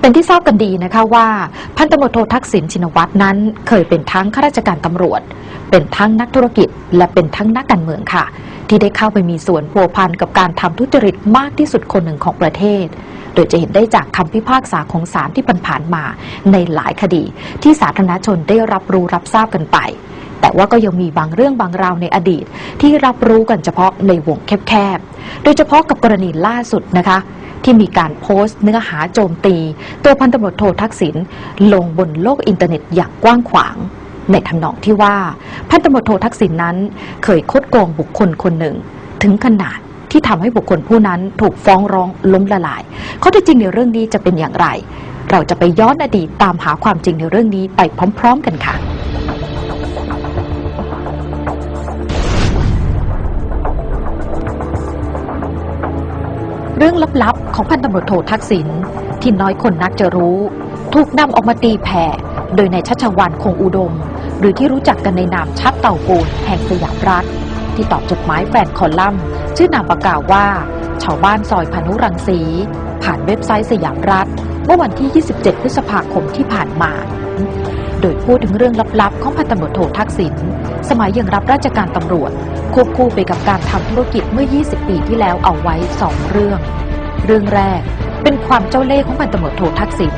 เป็นที่ทราบกันดีนะคะว่า พันตำรวจโททักษิณชินวัตรนั้น เคยเป็นทั้งข้าราชการตำรวจ เป็นทั้งนักธุรกิจ และเป็นทั้งนักการเมืองค่ะ ที่ได้เข้าไปมีส่วนพัวพันกับการทำทุจริตมากที่สุดคนหนึ่งของประเทศ โดยจะเห็นได้จากคำพิพากษาของศาลที่ผ่านๆมา ในหลายคดี ที่สาธารณชนได้รับรู้รับทราบกันไป แต่ว่าก็ยังมีบางเรื่องบางราวในอดีต ที่รับรู้กันเฉพาะในวงแคบๆ โดยเฉพาะกับกรณีล่าสุดนะคะ ที่มีการโพสต์เนื้อหาโจมตี ตัวพันตำรวจโททักษิณลงบนโลกอินเทอร์เน็ตอย่างกว้างขวางในทำนองที่ว่าพันตำรวจโททักษิณนั้น เคยคดโกงบุคคลคนหนึ่ง ถึงขนาดที่ทำให้บุคคลผู้นั้นถูกฟ้องร้องล้มละลายข้อเท็จจริงในเรื่องนี้จะเป็นอย่างไร เราจะไปย้อนอดีตตามหาความจริงในเรื่องนี้ไปพร้อม ๆ กันค่ะ เรื่องลับๆ ของพันตำรวจโททักษิณที่น้อยคนนักจะรู้ ถูกนำออกมาตีแผ่ โดยในายชัชวันคงอุดม หรือที่รู้จักกันในนามชัดเต่าปูนแห่งสยามรัฐ ที่ตอบจดหมายแฟนคอลัมน์ ชื่อนามปากกาว่า ชาวบ้านซอยพานุรังสี ผ่านเว็บไซต์สยามรัฐ เมื่อวันที่ 27 พฤษภาคมที่ผ่านมา โดยพูดถึงเรื่องลับๆ ของพันตำรวจโททักษิณสมัยยังรับราชการตำรวจ ควบคู่ไปกับการทำธุรกิจเมื่อ 20 ปีที่แล้วเอาไว้ 2 เรื่อง เรื่องแรกเป็นความเจ้าเล่ห์ของพันตำรวจโททักษิณ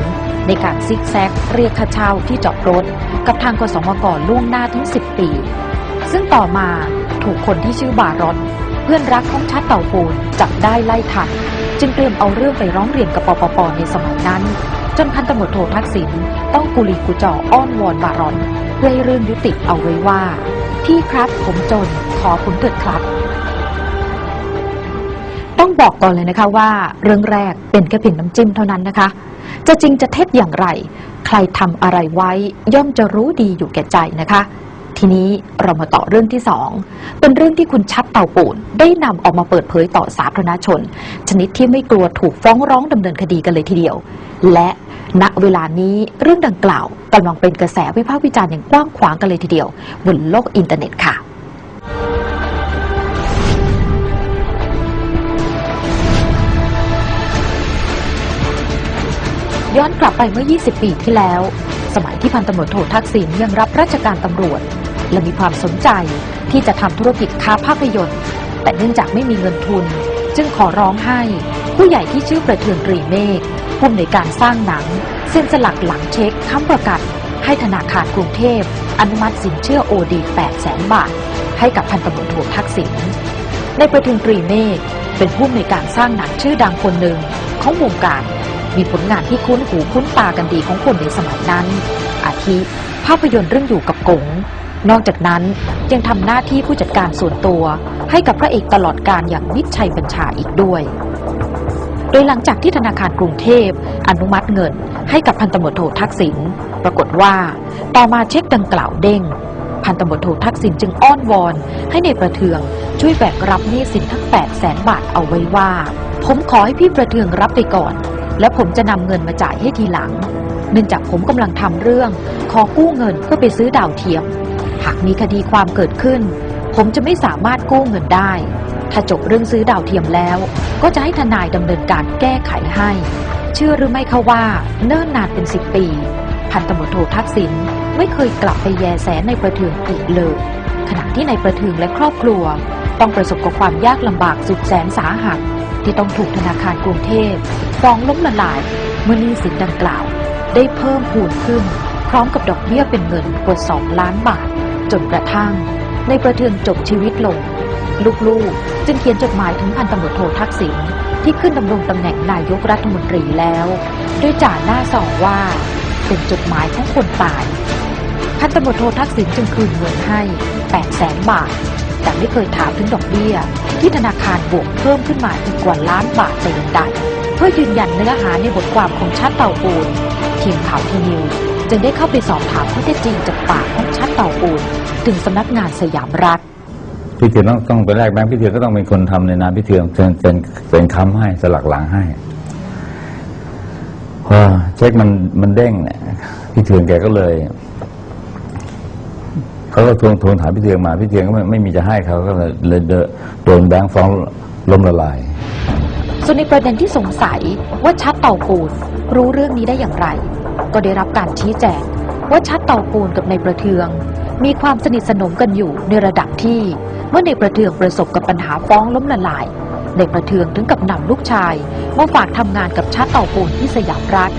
ในการซิกแซกเรียกค่าเช่าที่จอดรถ กับทางกสมกล่วงหน้าถึง 10 ปี ซึ่งต่อมาถูกคนที่ชื่อบารอนเพื่อนรักของชัดเต่าปูนจับได้ไล่ทันจึงเตรียมเอาเรื่องไปร้องเรียนกับปปปในสมัยนั้น จนพันตำรวจโททักษิณต้องกุลีกุจออ้อนวอนบารอนเพื่อให้เรื่องยุติเอาไว้ว่า พี่ครับผมจนขอคุณเถิดครับ ต้องบอกก่อนเลยนะคะว่า เรื่องแรกเป็นแค่เพียงน้ำจิ้มเท่านั้นนะคะ จะจริงจะเท็จอย่างไร ใครทำอะไรไว้ย่อมจะรู้ดีอยู่แก่ใจนะคะ ทีนี้เรามาต่อเรื่องที่สองเป็นเรื่องที่คุณชัดเต่าปูนได้นำออกมาเปิดเผยต่อสาธารณชน ชนิดที่ไม่กลัวถูกฟ้องร้องดำเนินคดีกันเลยทีเดียว และณเวลานี้เรื่องดังกล่าวกำลังเป็นกระแสวิพากษ์วิจารณ์อย่างกว้างขวางกันเลยทีเดียว บนโลกอินเทอร์เน็ตค่ะ ย้อนกลับไปเมื่อ 20 ปีที่แล้ว สมัยที่พันตำรวจโททักษิณยังรับราชการตำรวจ และมีความสนใจที่จะทำธุรกิจค้าภาพยนตร์ แต่เนื่องจากไม่มีเงินทุน จึงขอร้องให้ ผู้ใหญ่ที่ชื่อประเทืองตรีเมฆผู้อำนวยการสร้างหนัง เซ็นสลักหลังเช็คค้ำประกันให้ธนาคารกรุงเทพ อนุมัติสินเชื่อโอดี8แสนบาท ให้กับพันตำรวจโททักษิณในประเทืองตรีเมฆเป็นผู้อำนวยการสร้างหนังชื่อดังคนหนึ่งของวงการมีผลงานที่คุ้นหูคุ้นตากันดีของคนในสมัยนั้น อาทิ ภาพยนตร์เรื่องอยู่กับกง นอกจากนั้นยังทำหน้าที่ผู้จัดการส่วนตัว ให้กับพระเอกตลอดการอย่างมิตรชัยบัญชาอีกด้วย โดยหลังจากที่ธนาคารกรุงเทพ อนุมัติเงินให้กับพันตำรวจโททักษิณปรากฏว่า ต่อมาเช็คดังกล่าวเด้ง พันตำรวจโททักษิณจึงอ้อนวอน ให้ในประเทืองช่วยแบกรับหนี้สินทั้ง8แสนบาทเอาไว้ว่า ผมขอให้พี่ประเทืองรับไปก่อน และผมจะนำเงินมาจ่ายให้ทีหลัง เนื่องจากผมกำลังทำเรื่อง ขอกู้เงินเพื่อไปซื้อดาวเทียม หากมีคดีความเกิดขึ้น ผมจะไม่สามารถกู้เงินได้ ถ้าจบเรื่องซื้อดาวเทียมแล้ว ก็จะให้ทนายดำเนินการแก้ไขให้ เชื่อหรือไม่คะว่าเนิ่นนานเป็นสิบปี พันตำรวจโททักษิณไม่เคยกลับไปแยแสในประเทืองอีกเลย ขณะที่ในประเทืองและครอบครัว ต้องประสบกับความยากลำบากสุดแสนสาหัส ที่ต้องถูกธนาคารกรุงเทพฟ้องล้มละลายเมื่อนี้สินดังกล่าว ได้เพิ่มพูนขึ้น พร้อมกับดอกเบี้ยเป็นเงินกว่า2ล้านบาท จนกระทั่ง ในประเทืองจบชีวิตลง ลูกๆ จึงเขียนจดหมายถึงพันตำรวจโททักษิณที่ขึ้นดำรงตำแหน่งนายกรัฐมนตรีแล้วโดยจ่าหน้าสองว่า เป็นจดหมายของคนตาย พันตำรวจโททักษิณจึงคืนเงินให้8แสนบาท แต่ไม่เคยถามถึงดอกเบี้ย ที่ธนาคารบวกเพิ่มขึ้นมาอีกกว่าล้านบาทแต่อย่างใดเพื่อยืนยันเนื้อหาในบทความของชัดเต่าปูนทีมข่าวทีนิว จึงได้เข้าไปสอบถามข้อเท็จจริงจากปากของชัดเต่าปูนถึงสำนักงานสยามรัฐพี่เทืองต้องต้องไปแรกแบงค์พี่เทืองก็ต้องเป็นคนทำในนามพี่เทืองเป็นเป็นเป็นค้ำให้สลักหลังให้พอเช็คมันมันเด้งเนี่ยพี่เทืองแกก็เลยเขาก็ทวงทวงถามพี่เทืองมาพี่เทืองก็ไม่ไม่มีจะให้เขาก็เลยเลยเดนโดนแบงค์ฟ้องล้มละลายสส่วนในประเด็นที่สงสัยว่าชัดเต่าปูนรู้เรื่องนี้ได้อย่างไร ก็ได้รับการชี้แจงว่าชัดเต่าปูนกับนายประเทือง มีความสนิทสนมกันอยู่ในระดับที่เมื่อในายประเทืองประสบกับปัญหาฟ้องล้มละลายในายประเทืองถึงกับนำลูกชายมาฝากทำงานกับชัดเต่าปูนที่สยามรัฐ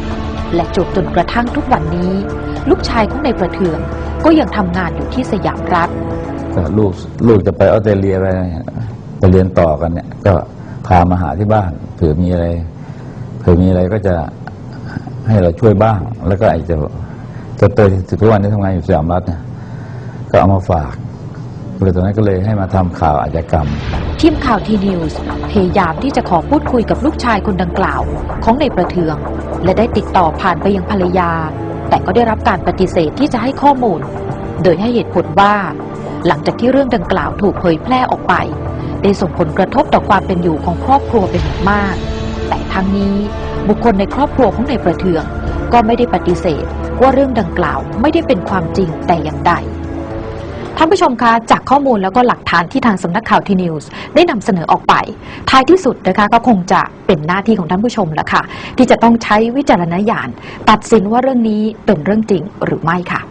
และจบจนกระทั่งทุกวันนี้ ลูกชายของนายประเทืองก็ยังทำงานอยู่ที่สยามรัฐลูกลูกจะไปออสเตรเลียไปไปเรียนต่อกันเนี่ยก็พามาหาที่บ้านเผื่อมีอะไรเผื่อมีอะไรก็จะ ให้เราช่วยบ้าง แล้วก็ไอ้จะจะเตยทุกวันนี้ทำงานอยู่สยามรัฐเนี่ยก็เอามาฝากเลยตอนนั้นก็เลยให้มาทำข่าวอาชญากรรม ทีมข่าวทีนิวส์พยายามที่จะขอพูดคุยกับลูกชายคนดังกล่าวของในประเทือง และได้ติดต่อผ่านไปยังภรรยา แต่ก็ได้รับการปฏิเสธที่จะให้ข้อมูล โดยให้เหตุผลว่า หลังจากที่เรื่องดังกล่าวถูกเผยแพร่ออกไป ได้ส่งผลกระทบต่อความเป็นอยู่ของครอบครัวเป็นอย่างมาก ทั้งนี้บุคคลในครอบครัวของนายประเทืองก็ไม่ได้ปฏิเสธว่าเรื่องดังกล่าวไม่ได้เป็นความจริงแต่อย่างใดท่านผู้ชมคะจากข้อมูลแล้วก็หลักฐานที่ทางสำนักข่าวทีนิวส์ได้นำเสนอออกไป ท้ายที่สุดนะคะก็คงจะเป็นหน้าที่ของท่านผู้ชมแล้วค่ะ ที่จะต้องใช้วิจารณญาณตัดสินว่าเรื่องนี้เป็นเรื่องจริงหรือไม่ค่ะ